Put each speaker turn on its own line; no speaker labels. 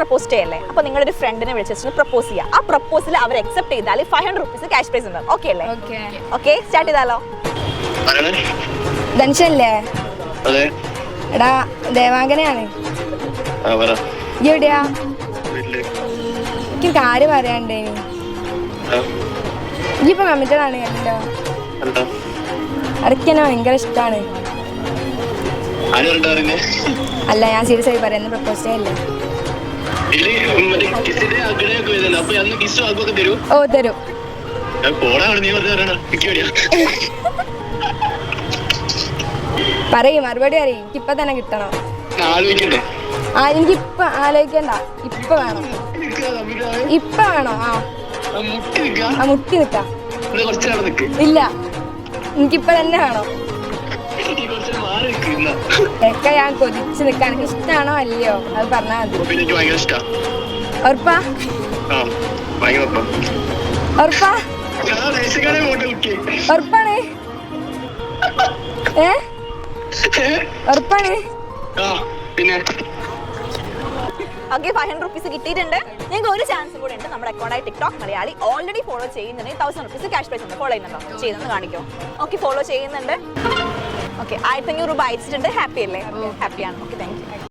Propose ചെയ്യല്ലേ അപ്പൊ നിങ്ങളുടെ ഒരു ഫ്രണ്ടിനെ വിളിച്ചിട്ട് പ്രപ്പോസ് ചെയ്യുക ആ പ്രപ്പോസൽ അവർ അക്സെപ്റ്റ് ചെയ്താൽ five hundred rupees cash prize ഉണ്ട്. ഓക്കെ അല്ലേ?
ഓക്കെ
ഓക്കെ സ്റ്റാർട്ട് ചെയ്താലോ?
ആരാണ്?
ധനുഷല്ലേ?
അതെ.
എടാ ഈ എവിടെയാ? എനിക്ക് കാര്യം പറയാണ്ടേനി ഇപ്പൊ കമ്മിറ്റഡ് ആണ് കേട്ടോ
എന്താ?
എന്നെ ഭയങ്കര ഇഷ്ടമാണ് അല്ല ഞാൻ സീരിയസ് ആയി പറയാൻ പ്രപ്പോസ് ചെയ്യല്ലേ ഓ തരും. പറയും മറുപടി അറിയും എനിക്ക് ഇപ്പൊ തന്നെ കിട്ടണം. ആ എനിക്ക് ഇപ്പൊ ആലോചിക്കണ്ട. ഇപ്പൊ വേണം. ഇപ്പൊ വേണം. ആ.
ആ മുട്ടി നിക്ക്.
ഇല്ല. എനിക്കിപ്പൊ തന്നെ വേണം. ഒക്കെ ഞാൻ കൊതിച്ച് നിക്കാൻ എനിക്ക് ഇഷ്ടമാണോ അല്ലയോ? അത് പറഞ്ഞാൽ മതി.
പിന്നെ എനിക്ക് ഭയങ്കര ഇഷ്ടാ.
ഉറപ്പാ?
ആ ഭയങ്കര ഒപ്പം.
ഉറപ്പാ?
ഞാൻ റേഷൻകാരെ ഫോട്ടോ നോക്കി
ഉറപ്പാണ്. ഏ? ഉറപ്പാണ്.
ആ പിന്നെ?
ഓക്കെ ഫൈവ് ഹൺഡ്രഡ് റുപ്പീസ് കിട്ടിയിട്ടുണ്ട്. നിങ്ങൾക്ക് ഒരു ചാൻസ് കൂടെ ഉണ്ട് നമ്മുടെ അക്കൗണ്ടായി ടിക്ടോക്ക് മലയാളി ഓൾറെഡി ഫോളോ ചെയ്യുന്നുണ്ടെങ്കിൽ തൗസൻഡ് റുപ്പീസ് ക്യാഷ് പ്രൈസ് ഉണ്ട് ഫോളോ ചെയ്യുന്നുണ്ടോ? ചെയ്യുന്നത് കാണിക്കോ. ഓക്കെ ഫോളോ ചെയ്യുന്നുണ്ട്. ഓക്കെ ആയിരത്തി അഞ്ഞൂറ് രൂപ അയച്ചിട്ടുണ്ട്. ഹാപ്പി അല്ലേ? ഹാപ്പിയാണ് ഓക്കെ താങ്ക് യു